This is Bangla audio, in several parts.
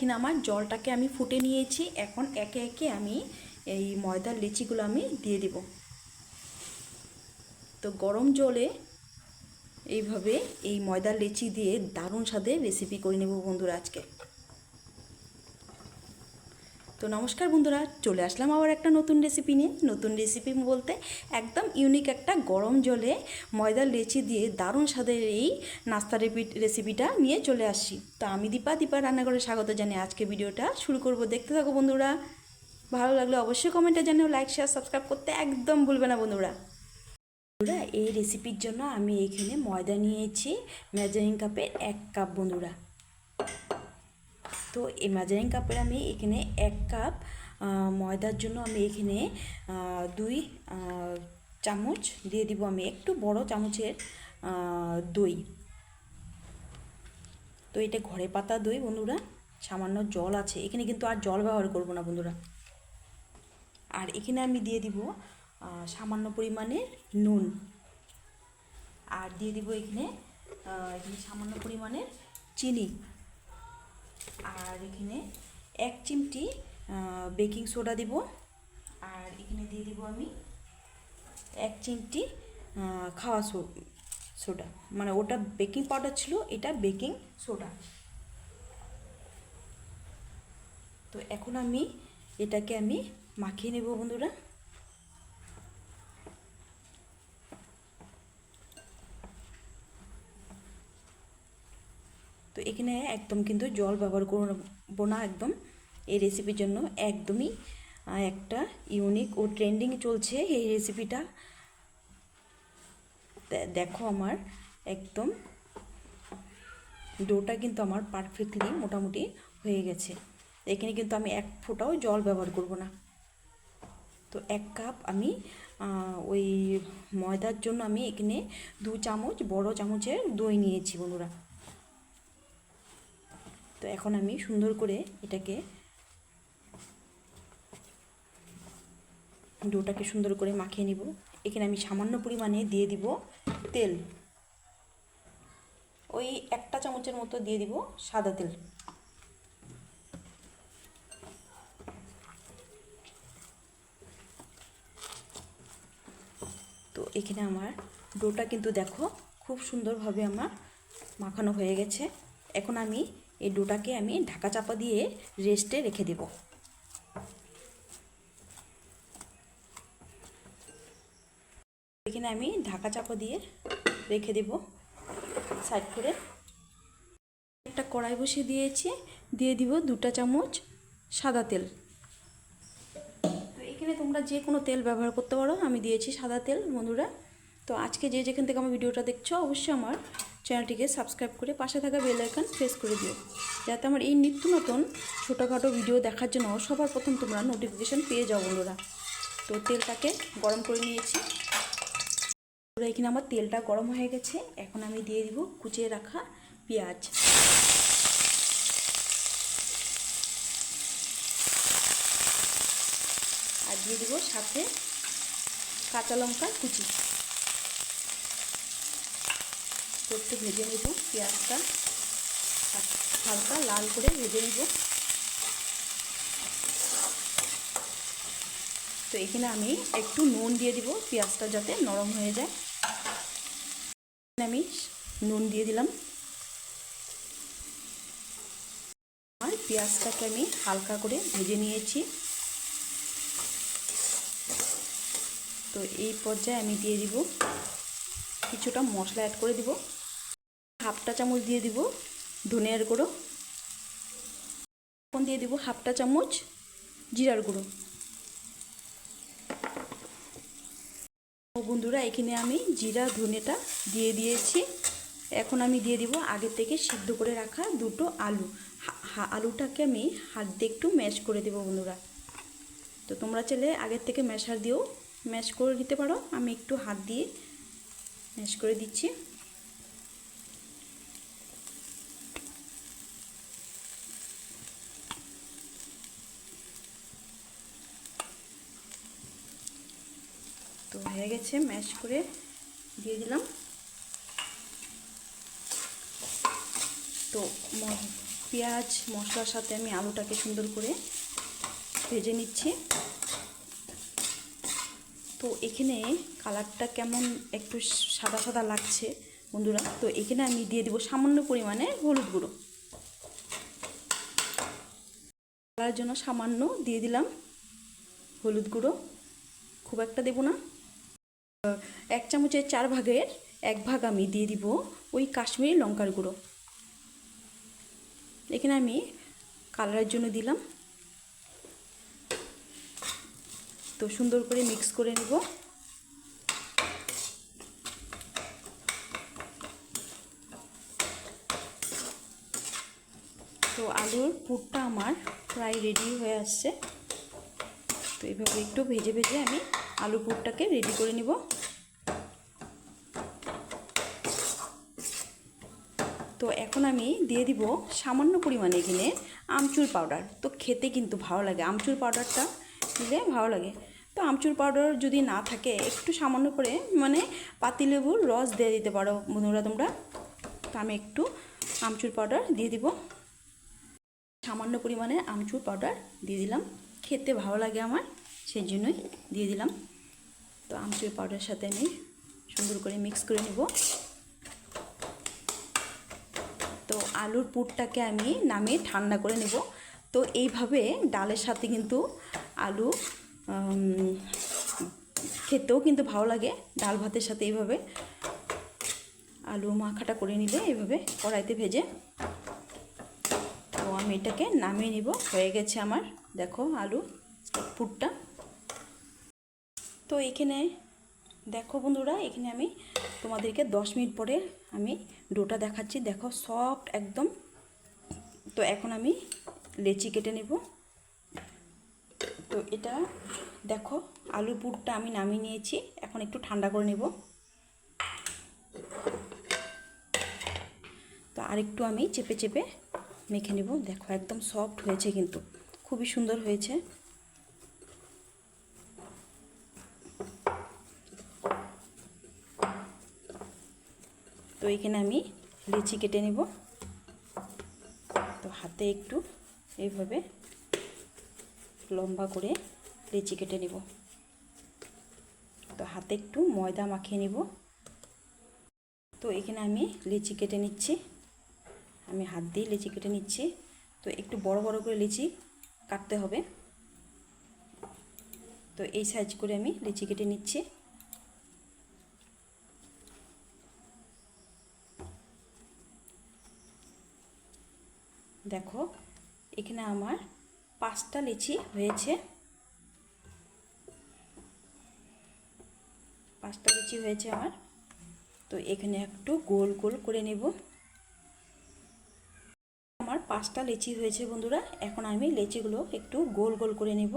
এখানে আমার জলটাকে আমি ফুটে নিয়েছি। এখন একে একে আমি এই ময়দার লিচিগুলো আমি দিয়ে দিব। তো গরম জলে এইভাবে এই ময়দার লিচি দিয়ে দারুণ স্বাদে রেসিপি করে নেব বন্ধুরা আজকে। তো নমস্কার বন্ধুরা, চলে আসলাম আবার একটা নতুন রেসিপি নিয়ে। নতুন রেসিপি বলতে একদম ইউনিক একটা গরম জলে ময়দার লেচি দিয়ে দারুণ স্বাদের এই নাস্তা রেসিপিটা নিয়ে চলে আসছি। তো আমি দীপা দীপা রান্নাঘরে স্বাগত জানিয়ে আজকে ভিডিওটা শুরু করব। দেখতে থাকো বন্ধুরা, ভালো লাগলে অবশ্যই কমেন্টে জানিও লাইক শেয়ার সাবস্ক্রাইব করতে একদম ভুলবে না বন্ধুরা। বন্ধুরা, এই রেসিপির জন্য আমি এখানে ময়দা নিয়েছি মেজারিং কাপের এক কাপ বন্ধুরা। তো এই মেজারিং কাপের আমি এখানে এক কাপ ময়দার জন্য আমি এখানে দুই চামচ দিয়ে দিব আমি, একটু বড় চামচের দই। তো এটা ঘরে পাতা দই বন্ধুরা, সামান্য জল আছে, এখানে কিন্তু আর জল ব্যবহার করব না বন্ধুরা। আর এখানে আমি দিয়ে দিব সামান্য পরিমাণের নুন। আর দিয়ে দিব এখানে এখানে সামান্য পরিমাণের চিনি। আর এখানে এক চিমটি বেকিং সোডা দিব। আর এখানে দিয়ে দিব আমি এক চিমটি খাওয়া সোডা মানে ওটা বেকিং পাউডার ছিল, এটা বেকিং সোডা তো এখন আমি এটাকে আমি মাখিয়ে নেব বন্ধুরা তো এখানে একদম কিন্তু জল ব্যবহার করব না একদম। এই রেসিপির জন্য একদমই একটা ইউনিক ও ট্রেন্ডিং চলছে এই রেসিপিটা দেখো আমার একদম ডোটা কিন্তু আমার পারফেক্টলি মোটামুটি হয়ে গেছে। এখানে কিন্তু আমি এক ফোঁটাও জল ব্যবহার করব না। তো এক কাপ আমি ওই ময়দার জন্য আমি এখানে দু চামচ, বড় চামচের দই নিয়েছি বন্ধুরা। তো এখন আমি সুন্দর করে এটাকে ডোটাকে সুন্দর করে মাখিয়ে নিব। এখানে আমি সামান্য পরিমাণে দিয়ে দিব তেল। ওই একটা চামচের মতো দিয়ে দিব সাদা তেল। তো এখানে আমার ডোটা কিন্তু দেখো খুব সুন্দরভাবে আমার মাখানো হয়ে গেছে। এখন আমি এই ডোটাকে আমি ঢাকা চাপা দিয়ে রেস্টে রেখে দেব। এখানে আমি ঢাকা চাপা দিয়ে রেখে দেব সাইড করে। একটা কড়াই বসিয়ে দিয়েছি, দিয়ে দিব দুটা চামচ সাদা তেল। তো এখানে তোমরা যে কোনো তেল ব্যবহার করতে পারো, আমি দিয়েছি সাদা তেল, বন্ধুরা। তো আজকে যে যেখান থেকে আমার ভিডিওটা দেখছ, অবশ্যই আমার চ্যানেলটিকে সাবস্ক্রাইব করে পাশে থাকা বেল আইকন প্রেস করে দিও। যাতে আমার এই নিত্য নতুন ছোটোখাটো ভিডিও দেখার জন্য সবার প্রথম তোমরা নোটিফিকেশান পেয়ে যাও বন্ধুরা। তো তেলটাকে গরম করে নিয়েছি। এখানে আমার তেলটা গরম হয়ে গেছে। এখন আমি দিয়ে দিব কুচিয়ে রাখা পেঁয়াজ। আর দিয়ে দিব সাথে কাঁচা লঙ্কা কুচি। একটু ভেজে নেব, পেঁয়াজটা হালকা লাল করে ভেজে নেব। তো এখানে আমি একটু নুন দিয়ে দিব, পেঁয়াজটা যাতে নরম হয়ে যায়। আমি নুন দিয়ে দিলাম। আর পেঁয়াজটাকে আমি হালকা করে ভেজে নিয়েছি। তো এই পর্যায়ে আমি দিয়ে দিব, কিছুটা মশলা অ্যাড করে দিব। হাফটা চামচ দিয়ে দিব ধনিয়ার গুঁড়ো। এখন দিয়ে দিব হাফটা চামচ জিরার গুঁড়ো। বন্ধুরা, এখানে আমি জিরা, ধনেটা দিয়ে দিয়েছি। এখন আমি দিয়ে দিব আগে থেকে সিদ্ধ করে রাখা দুটো আলু। আলুটাকে আমি হাত দিয়ে একটু ম্যাশ করে দেবো বন্ধুরা। তো তোমরা চাইলে আগের থেকে ম্যাশার দিয়েও ম্যাশ করে দিতে পারো। আমি একটু হাত দিয়ে ম্যাশ করে দিচ্ছি তো হয়ে গেছে, ম্যাশ করে দিয়ে দিলাম। তো পেঁয়াজ, মশলার সাথে আমি আলুটাকে সুন্দর করে ভেজে নিচ্ছি। তো এখানে কালারটা কেমন একটু সাদা সাদা লাগছে, বন্ধুরা? তো এখানে আমি দিয়ে দেবো সামান্য পরিমাণে হলুদ গুঁড়ো। কালার জন্য সামান্য দিয়ে দিলাম হলুদ গুঁড়ো। খুব একটা দেবো না। এক চামচের চার ভাগের এক ভাগ আমি দিয়ে দিব ওই কাশ্মীরি লঙ্কার গুঁড়ো। এখানে আমি কালারের জন্য দিলাম। তো সুন্দর করে মিক্স করে নেব। তো আলুর পুরটা আমার প্রায় রেডি হয়ে আসছে। তো এইভাবে একটু ভেজে ভেজে আমি আলু পুরটাকে রেডি করে নিব তো এখন আমি দিয়ে দিব সামান্য পরিমাণে এখানে আমচুর পাউডার তো খেতে কিন্তু ভালো লাগে আমচুর পাউডারটা দিলে ভালো লাগে। তো আমচুর পাউডার যদি না থাকে, একটু সামান্য করে মানে পাতিলেবুর রস দিয়ে দিতে পারো বন্ধুরা তোমরা। তো আমি একটু আমচুর পাউডার দিয়ে দিব। সামান্য পরিমাণে আমচুর পাউডার দিয়ে দিলাম। খেতে ভালো লাগে আমার, সেই জন্যই দিয়ে দিলাম। তো আমচুর পাউডারের সাথে আমি সুন্দর করে মিক্স করে নেব। তো আলুর পুরটাকে আমি নামিয়ে ঠান্ডা করে নেব। তো এইভাবে ডালের সাথে কিন্তু আলু খেতেও কিন্তু ভালো লাগে। ডাল ভাতের সাথে এইভাবে আলু মাখাটা করে নিলে এইভাবে কড়াইতে ভেজে তো আমি এটাকে নামিয়ে নিব। হয়ে গেছে আমার, দেখো আলু পুরটা। তো এখানে দেখো বন্ধুরা, এখানে আমি তোমাদেরকে দশ মিনিট পরে আমি ডোটা দেখাচ্ছি। দেখো সফট একদম। তো এখন আমি লেচি কেটে নেব। তো এটা দেখো আলু পুরটা আমি নামিয়ে নিয়েছি। এখন একটু ঠান্ডা করে নেব। তো আরেকটু আমি চেপে চেপে মেখে নেব। দেখো, একদম সফট হয়েছে কিন্তু। খুবই সুন্দর হয়েছে। এখানে আমি লিচি কেটে নেব। তো হাতে একটু এইভাবে লম্বা করে লিচি কেটে নেব। তো হাতে একটু ময়দা মাখিয়ে নেব। তো এখানে আমি লিচি কেটে নিচ্ছি। আমি হাত দিয়ে লিচি কেটে নিচ্ছি। তো একটু বড় বড় করে লিচি কাটতে হবে। তো এই সাইজ করে আমি লিচি কেটে নিচ্ছি। দেখো, এখানে আমার পাঁচটা লিচি হয়েছে। পাঁচটা লিচি হয়েছে আমার। তো এখানে একটু গোল গোল করে নেব। আমার পাঁচটা লিচি হয়েছে বন্ধুরা, এখন আমি লিচিগুলো একটু গোল গোল করে নেব।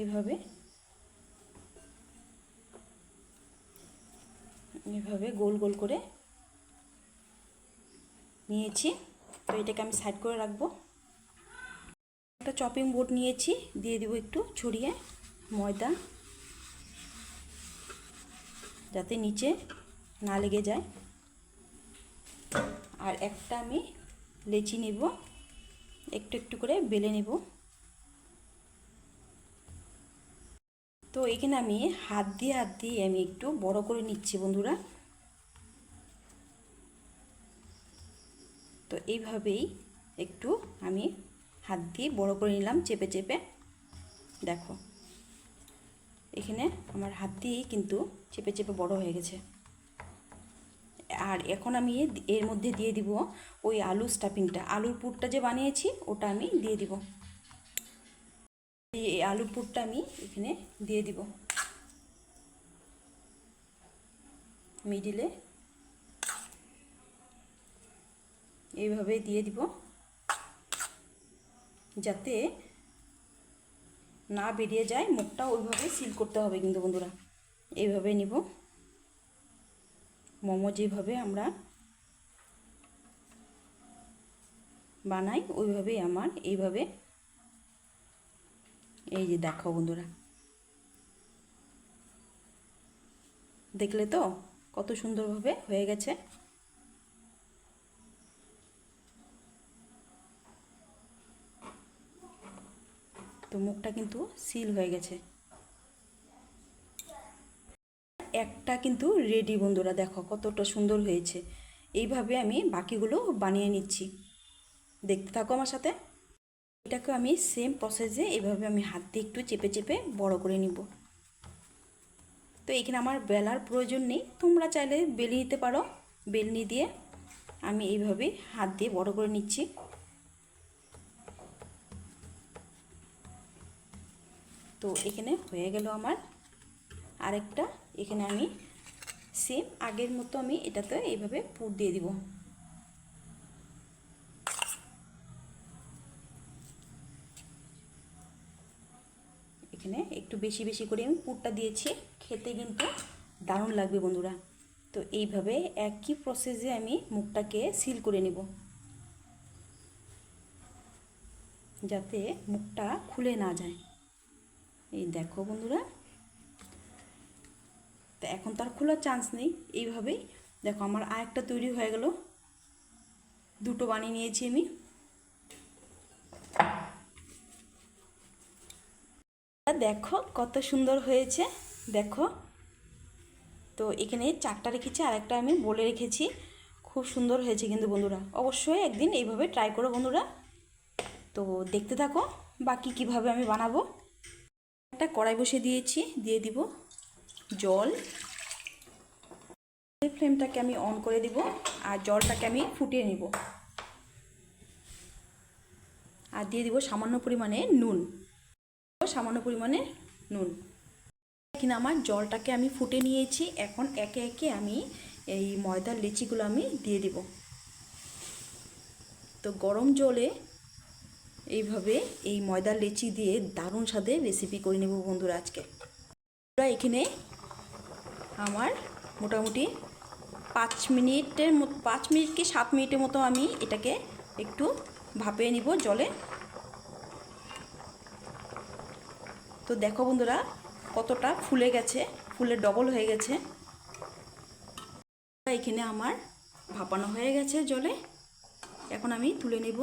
এইভাবে। এভাবে গোল গোল করে নিয়েছি। তো এটাকে আমি সাইড করে রাখব। একটা চপিং বোর্ড নিয়েছি, দিয়ে দিব একটু ছড়িয়ে ময়দা, যাতে নিচে না লেগে যায়। আর একটা আমি লেচি নেব, একটু একটু করে বেলে নেব। তো এখানে আমি হাত দিয়ে হাত দিয়ে আমি একটু বড় করে নিচ্ছি বন্ধুরা। তো এইভাবেই একটু আমি হাত দিয়ে বড় করে নিলাম, চেপে চেপে। দেখো, এখানে আমার হাত দিয়েই কিন্তু চেপে চেপে বড় হয়ে গেছে। আর এখন আমি এর মধ্যে দিয়ে দিব ওই আলু স্টাফিংটা আলুর পুরটা যে বানিয়েছি, ওটা আমি দিয়ে দিব। এই আলুর পুরটা আমি এখানে দিয়ে দিব। মিডিলে এইভাবে দিয়ে দিব। যাতে না বেরিয়ে যায় মুখটা ওইভাবে সিল করতে হবে কিন্তু বন্ধুরা। এইভাবে নিব। মোমো যেভাবে আমরা বানাই, ওইভাবেই আমার। এইভাবে এই যে দেখো বন্ধুরা। দেখলে তো কত সুন্দরভাবে হয়ে গেছে। তো মুখটা কিন্তু সিল হয়ে গেছে। একটা কিন্তু রেডি বন্ধুরা দেখো কতটা সুন্দর হয়েছে। এইভাবে আমি বাকিগুলো বানিয়ে নিচ্ছি। দেখতে থাকো আমার সাথে। এটাকে আমি সেম প্রসেসে এইভাবে আমি হাত দিয়ে একটু চেপে চেপে বড় করে নিব। তো এখানে আমার বেলার প্রয়োজন নেই। তোমরা চাইলে বেলে নিতে পারো। বেলনি দিয়ে আমি এইভাবে হাত দিয়ে বড় করে নিচ্ছি। তো এখানে হয়ে গেল আমার আরেকটা। এখানে আমি সেম আগের মতো আমি এটাতে এইভাবে পুর দিয়ে দিব। এখানে একটু বেশি বেশি করে আমি পুরটা দিয়েছি। খেতে কিন্তু দারুণ লাগবে বন্ধুরা। তো এইভাবে একই প্রসেসে আমি মুখটাকে সিল করে নেব। যাতে মুখটা খুলে না যায়। এই দেখো বন্ধুরা। তো এখন তার খোলার চান্স নেই, এইভাবেই। দেখো আমার আরেকটা তৈরি হয়ে গেল। দুটো বানিয়ে নিয়েছি আমি। দেখো কত সুন্দর হয়েছে, দেখো। তো এখানে চারটা রেখেছি আর একটা আমি বলে রেখেছি। খুব সুন্দর হয়েছে কিন্তু বন্ধুরা। অবশ্যই একদিন এইভাবে ট্রাই করো বন্ধুরা। তো দেখতে থাকো বাকি কীভাবে আমি বানাবো। একটা কড়াই বসে দিয়েছি, দিয়ে দিব জল। ফ্লেমটাকে আমি অন করে দিব আর জলটাকে আমি ফুটিয়ে নিব। আর দিয়ে দিব সামান্য পরিমাণে নুন। সামান্য পরিমাণে নুন। এখানে আমার জলটাকে আমি ফুটে নিয়েছি, এখন একে একে আমি এই ময়দার লিচিগুলো আমি দিয়ে দিব। তো গরম জলে এইভাবে এই ময়দার লিচি দিয়ে দারুণ স্বাদে রেসিপি করে নেব বন্ধুরা আজকে। আমরা এখানে আমার মোটামুটি পাঁচ মিনিটের মতো, পাঁচ মিনিট কি সাত মিনিটের মতো আমি এটাকে একটু ভাপিয়ে নিব জলে। তো দেখো বন্ধুরা, কতটা ফুলে গেছে, ফুলে ডবল হয়ে গেছে। এখানে আমার ভাপানো হয়ে গেছে জলে। এখন আমি তুলে নেব।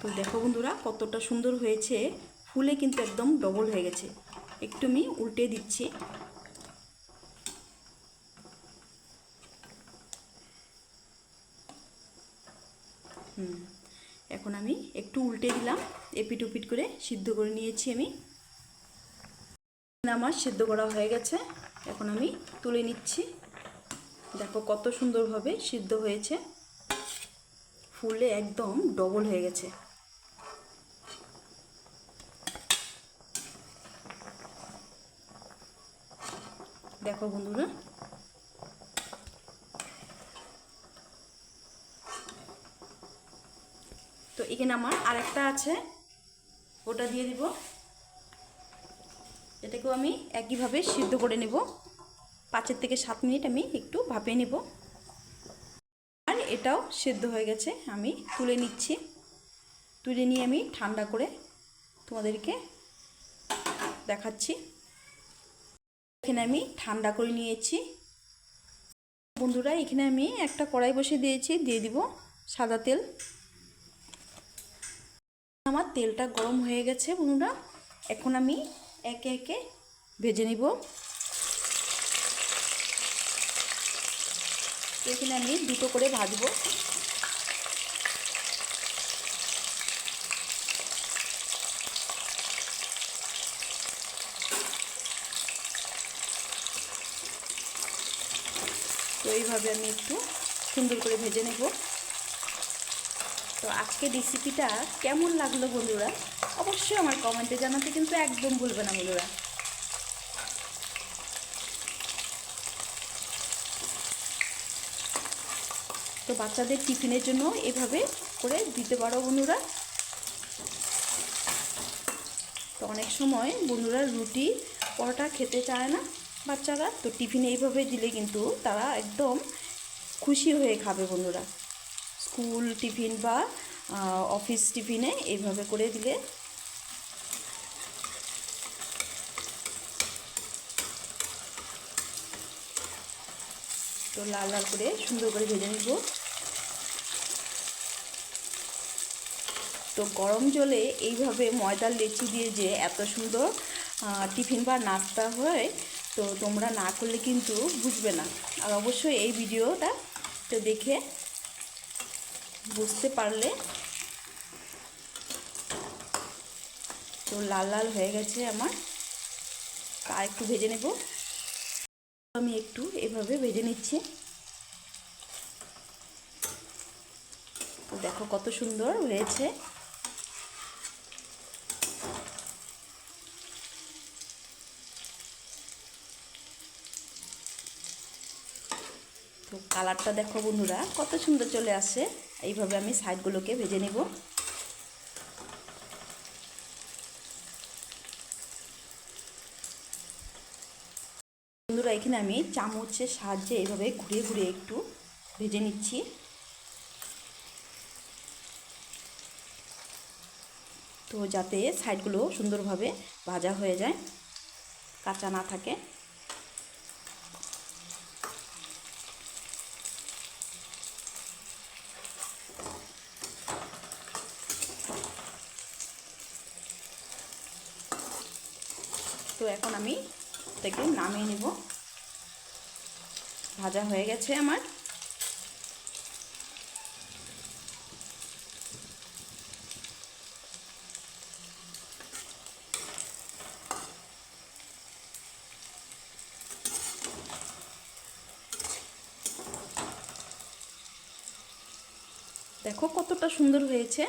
তো দেখো বন্ধুরা, কতটা সুন্দর হয়েছে। ফুলে কিন্তু একদম ডবল হয়ে গেছে। একটু আমি উল্টে দিচ্ছি। হুম, এখন আমি একটু উল্টে দিলাম। এপিট উপিট করে সিদ্ধ করে নিয়েছি আমি। আমার সিদ্ধ করা হয়ে গেছে। এখন আমি তুলে নিচ্ছি। দেখো কত সুন্দরভাবে সিদ্ধ হয়েছে। ফুলে একদম ডবল হয়ে গেছে। দেখো বন্ধুরা। তো এখানে আমার আরেকটা আছে, ওটা দিয়ে দিব। এটাকেও আমি একইভাবে সিদ্ধ করে নেব। পাঁচের থেকে সাত মিনিট আমি একটু ভাপে নেব। আর এটাও সেদ্ধ হয়ে গেছে, আমি তুলে নিচ্ছি। তুলে নিয়ে আমি ঠান্ডা করে তোমাদেরকে দেখাচ্ছি। এখানে আমি ঠান্ডা করে নিয়েছি। বন্ধুরা, এখানে আমি একটা কড়াই বসে দিয়েছি, দিয়ে দিব সাদা তেল। আমার তেলটা গরম হয়ে গেছে, বন্ধুরা। এখন আমি একে একে ভেজে নিব। এখানে আমি দুটো করে ভাজবো। এইভাবে আমি একটু সুন্দর করে ভেজে নেব। তো আজকের রেসিপিটা কেমন লাগল বন্ধুরা? অবশ্যই আমার কমেন্টে জানাতে কিন্তু একদম ভুলবে না বন্ধুরা। তো বাচ্চাদের টিফিনের জন্য এভাবে করে দিতে পারো বন্ধুরা। তো অনেক সময় বন্ধুরা রুটি, পরোটা খেতে চায় না। বাচ্চারা তো টিফিন এইভাবে দিলে কিন্তু তারা একদম খুশি হয়ে খাবে বন্ধুরা। স্কুল টিফিন বা অফিস টিফিনে এইভাবে করে দিলে। তো লাল লাল করে সুন্দর করে ভেজে নিব। তো গরম জলে এইভাবে ময়দার লেচি দিয়ে যে এত সুন্দর টিফিন বা নাস্তা হয় তো তোমরা না করলে কিন্তু বুঝবে না। আর অবশ্যই এই ভিডিওটা তো দেখে বুঝতে পারলে তো লাল লাল হয়ে গেছে আমার। আর একটু ভেজে নেব। আমি একটু এভাবে ভেজে নিচ্ছি। তো দেখো কত সুন্দর হয়েছে। তো কালারটা দেখো বন্ধুরা, কত সুন্দর চলে আসে। এইভাবে আমি সাইডগুলোকে ভেজে নেব। বন্ধুরা, এখানে আমি চামচের সাহায্যে এইভাবে ঘুরিয়ে ঘুরিয়ে একটু ভেজে নিচ্ছি। তো যাতে সাইডগুলো সুন্দরভাবে ভাজা হয়ে যায়, কাঁচা না থাকে। তো এখন আমি থেকে নামিয়ে নিব। ভাজা হয়ে গেছে আমার। দেখো কতটা সুন্দর হয়েছে।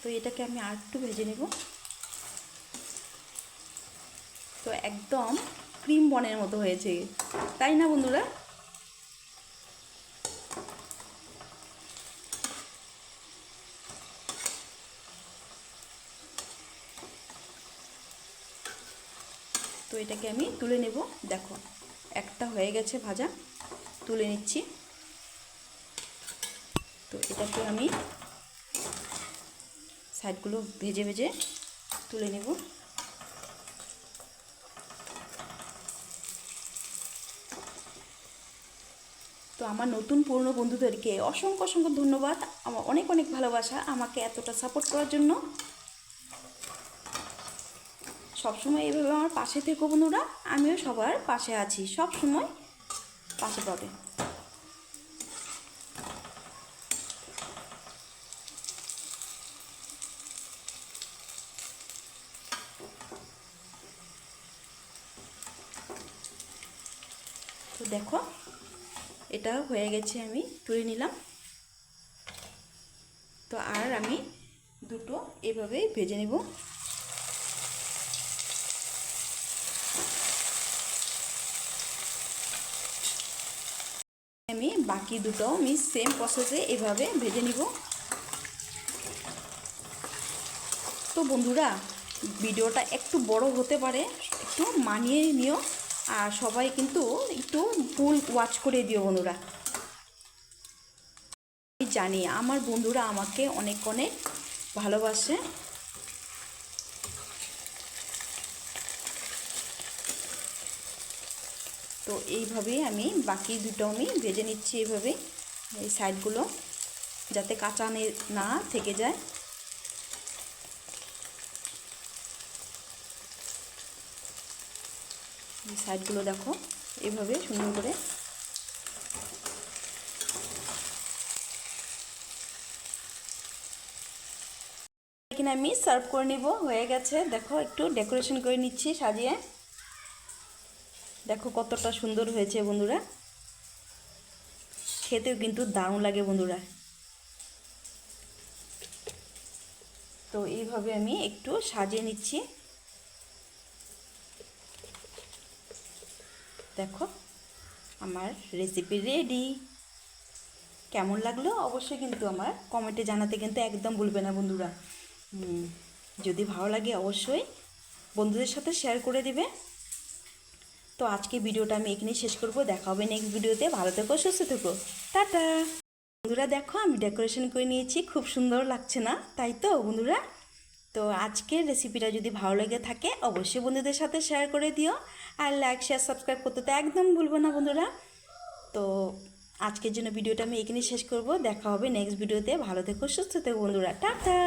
তো এটাকে আমি আর একটু ভেজে নেব তো একদম ক্রিম বনের মতো হয়েছে। তাই না বন্ধুরা? তো এটাকে আমি তুলে নেব। দেখো, একটা হয়ে গেছে ভাজা। তুলে নিচ্ছি। তো এটাকে আমি সাইডগুলো ভেজে ভেজে তুলে নেব। তো আমার নতুন পুরনো বন্ধুদেরকে অসংখ্য অসংখ্য ধন্যবাদ। আমার অনেক অনেক ভালোবাসা আমাকে এতটা সাপোর্ট করার জন্য। সবসময় এইভাবে আমার পাশে থেকো বন্ধুরা, আমিও সবার পাশে আছি সব সময় পাশে পাবে। তো দেখো এটা হয়ে গেছে আমি, তুলে নিলাম। তো আর আমি দুটো এভাবে ভেজে নেব। আমি বাকি দুটো আমি সেম প্রসেসে এভাবে ভেজে নিব। তো বন্ধুরা, ভিডিওটা একটু বড় হতে পারে, একটু মানিয়ে নিও। আর সবাই কিন্তু একটু ফুল ওয়াচ করে দিও বন্ধুরা। আমি জানি আমার বন্ধুরা আমাকে অনেক অনেক ভালোবাসে। তো এইভাবেই আমি বাকি দুটো আমি ভেজে নিচ্ছি এইভাবে এই সাইডগুলো যাতে কাঁচা নে- না থেকে যায়। সাইডগুলো দেখো এভাবে সুন্দর করে। এখানে আমি সার্ভ করে নিব, হয়ে গেছে। দেখো, একটু ডেকোরেশন করে নিচ্ছি সাজিয়ে। দেখো কতটা সুন্দর হয়েছে বন্ধুরা। খেতেও কিন্তু দারুণ লাগে বন্ধুরা। তো এইভাবে আমি একটু সাজিয়ে নিচ্ছি। দেখো, আমার রেসিপি রেডি কেমন লাগল? অবশ্যই কিন্তু আমার কমেন্টে জানাতে কিন্তু একদম ভুলবে না বন্ধুরা। যদি ভালো লাগে অবশ্যই বন্ধুদের সাথে শেয়ার করে দিবে। তো আজকে ভিডিওটা আমি এখানেই শেষ করব। দেখা হবে নেক্সট ভিডিওতে। ভালো থেকো, সুস্থ থেকো। টাটা! বন্ধুরা দেখো, আমি ডেকোরেশন করে নিয়েছি। খুব সুন্দর লাগছে না, তাই তো বন্ধুরা? তো আজকের রেসিপিটা যদি ভালো লেগে থাকে, অবশ্যই বন্ধুদের সাথে শেয়ার করে দিও। আর লাইক শেয়ার সাবস্ক্রাইব করতে তো একদম ভুলবো না বন্ধুরা। তো আজকের জন্য ভিডিওটা আমি এখানে শেষ করব। দেখা হবে নেক্সট ভিডিওতে ভালো থেকো, সুস্থ থেকো বন্ধুরা। টাটা!